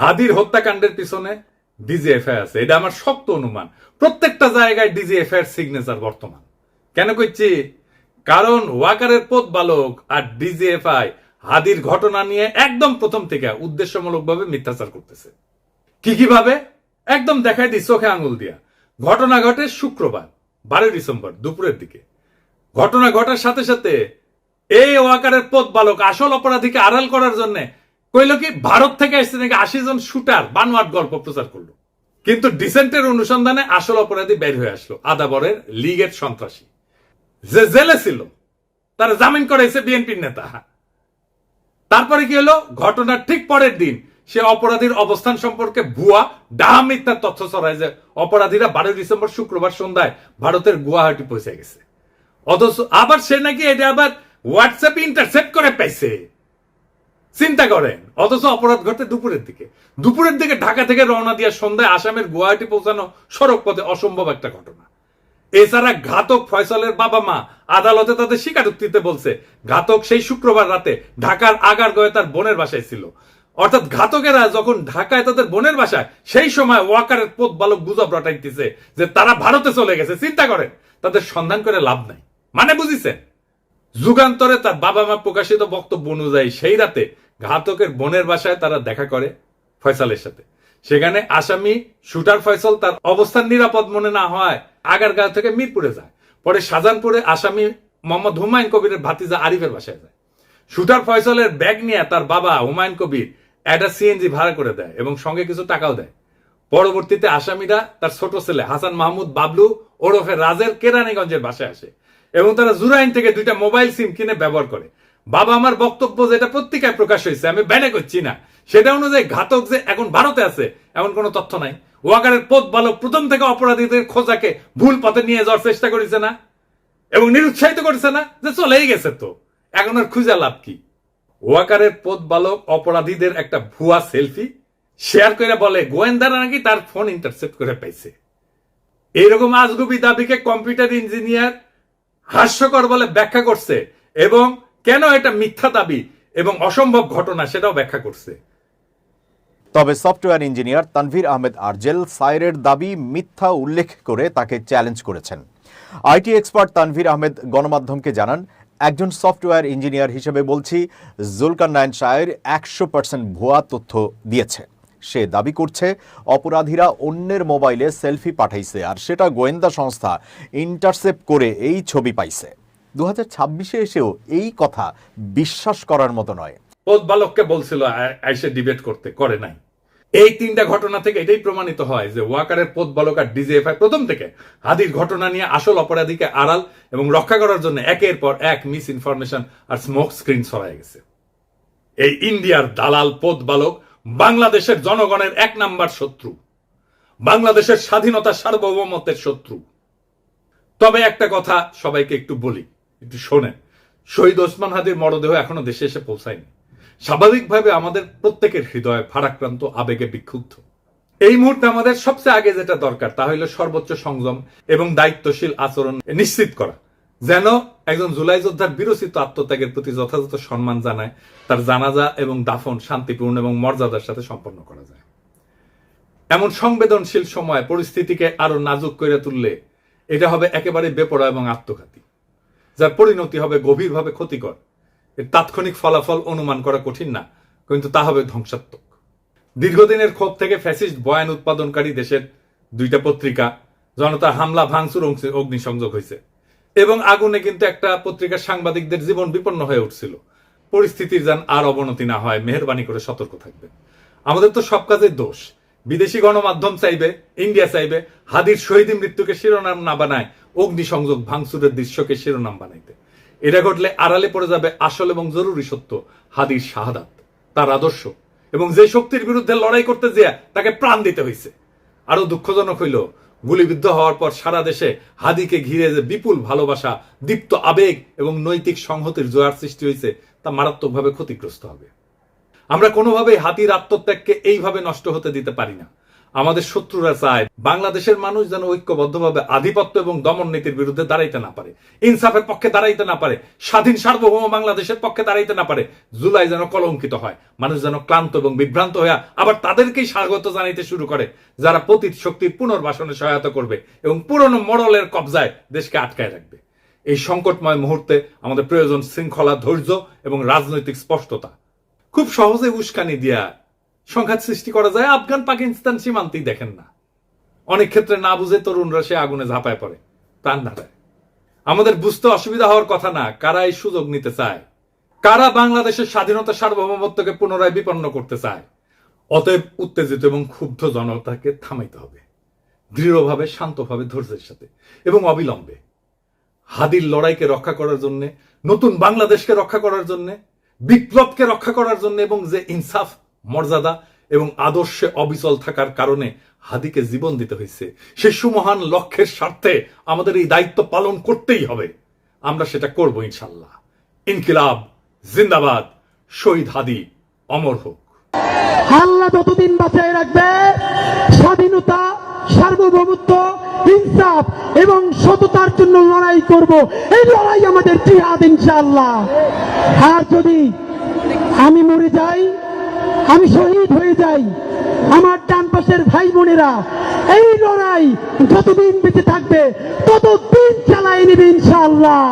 হাদির হত্যাকাণ্ডের পিছনে ডিজিএফআই আছে। এটা আমার শক্ত অনুমান। প্রত্যেকটা জায়গায় ডিজিএফআই এর সিগনেচার বর্তমান। কেন কইছি কারণ ওয়াকারের পথ বালক আর ডিজিএফআই হাদির ঘটনা নিয়ে একদম প্রথম থেকে উদ্দেশ্যমূলকভাবে মিথ্যাচার করতেছে। কি কীভাবে? একদম দেখাই দিই চোখে আঙুল দিয়া। ঘটনা ঘটে শুক্রবার, বারোই ডিসেম্বর, দুপুরের দিকে। ঘটনা ঘটার সাথে সাথে এই ওয়াকারের পথ বালক আসল অপরাধীকে আড়াল করার জন্য কইল কি, ভারত থেকে আসছে নাকি আশি জন শুটার, বানোয়াট গল্প প্রচার করল। কিন্তু ডিসেন্টের অনুসন্ধানে আসল অপরাধী বের হয়ে আসলো, আদাবরের লীগের সন্ত্রাসী। যে জেলে ছিল, তারা জামিন করাইছে বিএনপির নেতা। তারপরে কি হলো, ঘটনার ঠিক পরের দিন, সে অপরাধীর অবস্থান সম্পর্কে ভুয়া, ডাহা মিথ্যার তথ্য ছড়ায় যে অপরাধীরা বারোই ডিসেম্বর শুক্রবার সন্ধ্যায় ভারতের গুয়াহাটি পৌঁছে গেছে। অথচ আবার সে নাকি এটা আবার হোয়াটসঅ্যাপে ইন্টারসেপ্ট করে পাইছে। চিন্তা করেন। অথচ অপরাধ ঘটে দুপুরের দিকে। দুপুরের দিকে ঢাকা থেকে রওনা দিয়ে সন্ধ্যায় আসামের গুয়াহাটি পৌঁছানো সড়ক পথে অসম্ভব একটা ঘটনা। এছাড়া ঘাতক ফয়সালের বাবা মা আদালতে তাদের স্বীকারোক্তিতে বলছে, ঘাতক সেই শুক্রবার রাতে ঢাকার আগার গয়ে তার বোনের বাসায় ছিল। অর্থাৎ ঘাতকেরা যখন ঢাকায় তাদের বোনের বাসায়, সেই সময় ওয়াকারের পথ বালক গুজব রটাইতেছে যে তারা ভারতে চলে গেছে। চিন্তা করেন, তাদের সন্ধান করে লাভ নাই। মানে বুঝিছেন? যুগান্তরে তার বাবা মা প্রকাশিত বক্তব্য অনুযায়ী সেই রাতে ঘাতকের বোনের বাসায় তারা দেখা করে ফয়সালের সাথে। সেখানে আসামি শুটার ফয়সল তার অবস্থান নিরাপদ মনে না হয় আগারগাঁও থেকে মিরপুরে যায়। পরে শাহজাহানপুরে আসামি মোহাম্মদ হুমায়ুন কবিরের ভাতিজা আরিফের বাসায় যায়। শুটার ফয়সলের ব্যাগ নিয়ে তার বাবা হুমায়ুন কবির একটা সিএনজি ভাড়া করে দেয় এবং সঙ্গে কিছু টাকাও দেয়। পরবর্তীতে আসামিরা তার ছোট ছেলে হাসান মাহমুদ বাবলু ওরফে রাজের কেরানীগঞ্জের বাসায় আসে। এবং তারা জুরাইন থেকে দুইটা মোবাইল সিম কিনে ব্যবহার করে। বাবা আমার বক্তব্য যেটা পত্রিকায় প্রকাশ হয়েছে, আমি ব্যানে করছি না। সেটা অনুযায়ী ঘাতক যে এখন ভারতে আছে, এমন কোনো তথ্য নাই। ওয়াকারের পথ বালক প্রথম থেকে অপরাধীদের খোঁজাকে ভুল পথে নিয়ে যাওয়ার চেষ্টা করেছে না? এবং নিরুৎসাহিত করেছে না? যে চলেই গেছে তো। এখন আর খুঁজে লাভ কি? ওয়াকারের পথ বালক অপরাধীদের একটা ভুয়া সেলফি শেয়ার করে বলে, গোয়েন্দারা নাকি তার ফোন ইন্টারসেপ্ট করে পাইছে। এইরকম আজগুবি দাবিকে কম্পিউটার ইঞ্জিনিয়ার হাস্যকর বলে ব্যাখ্যা করছে এবং কেন এটা মিথ্যা দাবি এবং অসম্ভব ঘটনা সেটাও ব্যাখ্যা করছে। তবে সফটওয়্যার ইঞ্জিনিয়ার তানভীর আহমেদ আরজেল সাইরের দাবি মিথ্যা উল্লেখ করে তাকে চ্যালেঞ্জ করেছেন। আইটি এক্সপার্ট তানভীর আহমেদ গণমাধ্যমকে জানান, একজন সফটওয়্যার ইঞ্জিনিয়ার হিসেবে বলছি জুলকার নায়ন শায়ের একশো পার্সেন্ট ভুয়া তথ্য দিয়েছে। সে দাবি করছে, অপরাধীরা অন্যের মোবাইলে সেলফি পাঠাইছে আর সেটা গোয়েন্দা সংস্থা ইন্টারসেপ্ট করে এই ছবি পাইছে। দু হাজার এসেও এই কথা বিশ্বাস করার মতো নয়। বালককে বলছিল ডিবেট করতে। করে নাই। এই তিনটা ঘটনা থেকে এটাই প্রমাণিত হয় যে ওয়াকারের পথ বালক আর ডিজিএফআই প্রথম থেকে হাদির ঘটনা নিয়ে আসল অপরাধীকে আড়াল এবং রক্ষা করার জন্য একের পর এক মিস ইনফরমেশন আর স্মোক স্ক্রিন ছড়ায় গেছে। এই ইন্ডিয়ার দালাল পথ বালক বাংলাদেশের জনগণের এক নাম্বার শত্রু। বাংলাদেশের স্বাধীনতা সার্বভৌমত্বের শত্রু। তবে একটা কথা সবাইকে একটু বলি, একটু শোনেন। শহীদ ওসমান হাদির মরদেহ এখনও দেশে এসে পৌঁছায়নি। স্বাভাবিকভাবে আমাদের প্রত্যেকের হৃদয় ভারাক্রান্ত, আবেগে বিক্ষুব্ধ। এই মুহূর্তে আমাদের সবচেয়ে আগে যেটা দরকার, তা হলো সর্বোচ্চ সংযম এবং দায়িত্বশীল আচরণ নিশ্চিত করা। যেন একজন জুলাই যোদ্ধার বিরচিত আত্মত্যাগের প্রতি যথাযথ সম্মান জানায়, তার জানাজা এবং দাফন শান্তিপূর্ণ এবং মর্যাদার সাথে সম্পন্ন করা যায়। এমন সংবেদনশীল সময় পরিস্থিতিকে আরও নাজুক করে তুললে এটা হবে একেবারে বেপরা এবং আত্মঘাতী। যার পরিণতি হবে গভীরভাবে ক্ষতিকর। এর তাৎক্ষণিক ফলাফল অনুমান করা কঠিন না, কিন্তু তা হবে ধ্বংসাত্মক। দীর্ঘদিনের ক্ষোভ থেকে ফ্যাসিস্ট বয়ান উৎপাদনকারী দেশের দুইটা পত্রিকা, জনতা হামলা, ভাঙচুর, অগ্নিসংযোগ হয়েছে এবং আগুনে কিন্তু একটা পত্রিকার সাংবাদিকদের জীবন বিপন্ন হয়ে উঠছিল। পরিস্থিতির যেন আর অবনতি না হয়, মেহরবানি করে সতর্ক থাকবেন। আমাদের তো সব কাজের দোষ। বিদেশি গণমাধ্যম চাইবে, ইন্ডিয়া চাইবে, হাদির শহীদ মৃত্যুকে শিরোনাম না বানায়, অগ্নিসংযোগ ভাঙচুরের দৃশ্যকে শিরোনাম বানাইতে। এটা ঘটলে আড়ালে পড়ে যাবে আসল এবং জরুরি সত্য, হাদির শাহাদাত, তার আদর্শ। এবং যে শক্তির বিরুদ্ধে লড়াই করতে যেয়ে তাকে প্রাণ দিতে হয়েছে আরও দুঃখজনক হইল গুলিবিদ্ধ হওয়ার পর সারা দেশে হাদিকে ঘিরে যে বিপুল ভালোবাসা, দীপ্ত আবেগ এবং নৈতিক সংহতির জোয়ার সৃষ্টি হয়েছে, তা মারাত্মকভাবে ক্ষতিগ্রস্ত হবে। আমরা কোনোভাবেই হাতির আত্মত্যাগকে এইভাবে নষ্ট হতে দিতে পারি না। আমাদের শত্রুরা চায় বাংলাদেশের মানুষ যেন ঐক্যবদ্ধভাবে আধিপত্য এবং দমন নীতির বিরুদ্ধে দাঁড়াইতে না পারে। ইনসাফের পক্ষে দাঁড়াইতে না পারে। স্বাধীন সার্বভৌম বাংলাদেশের পক্ষে দাঁড়াইতে না পারে। জুলাই যেন কলঙ্কিত হয়। মানুষ যেন ক্লান্ত এবং বিভ্রান্ত হয়ে আবার তাদেরকেই স্বাগত জানাইতে শুরু করে, যারা পতীত শক্তির পুনর্বাসনে সহায়তা করবে এবং পুরনো মডেলের কবজায় দেশকে আটকায় রাখবে। এই সংকটময় মুহূর্তে আমাদের প্রয়োজন শৃঙ্খলা ধৈর্য এবং রাজনৈতিক স্পষ্টতা। খুব সহজে উস্কানি দিয়া সংঘাত সৃষ্টি করা যায়, আফগান পাকিস্তান সীমান্তেই দেখেন না। অনেক ক্ষেত্রে না বুঝে তরুণরা সে আগুনে ঝাঁপায় পড়ে, প্রাণ হারায় আমাদের বুঝতে অসুবিধা হওয়ার কথা না, কারা এই সুযোগ নিতে চায়? কারা বাংলাদেশের স্বাধীনতা সার্বভৌমত্বকে পুনরায় বিপন্ন করতে চায়? অতএব উত্তেজিত এবং ক্ষুব্ধ জনতাকে থামাইতে হবে। দৃঢ়ভাবে, শান্তভাবে, ধৈর্যের সাথে এবং অবিলম্বে। হাদির লড়াইকে রক্ষা করার জন্য, নতুন বাংলাদেশকে রক্ষা করার জন্য, বিপ্লবকে রক্ষা করার জন্য এবং যে ইনসাফ মর্যাদা এবং আদর্শে অবিচল থাকার কারণে হাদিকে জীবন দিতে হয়েছে। সে সুমহান লক্ষ্যের স্বার্থে আমাদের এই দায়িত্ব পালন করতেই হবে। আমরা সেটা করব ইনশাল্লাহ ইনকিলাব, জিন্দাবাদ, শহীদ হাদি, অমর হোক। আল্লাহ যতদিন বাঁচায় রাখবে, স্বাধীনতা, সার্বভৌমত্ব, ইনসাফ এবং সততার জন্য লড়াই করব। এই লড়াই আমাদের জিহাদ ইনশাআল্লাহ। আর যদি আমি মরে যাই আমি শহীদ হয়ে যাই। আমার ডান পাশের ভাই বোনেরা এই লড়াই যতদিন বেঁচে থাকবে, ততদিন চালাই নেবে ইনশাআল্লাহ।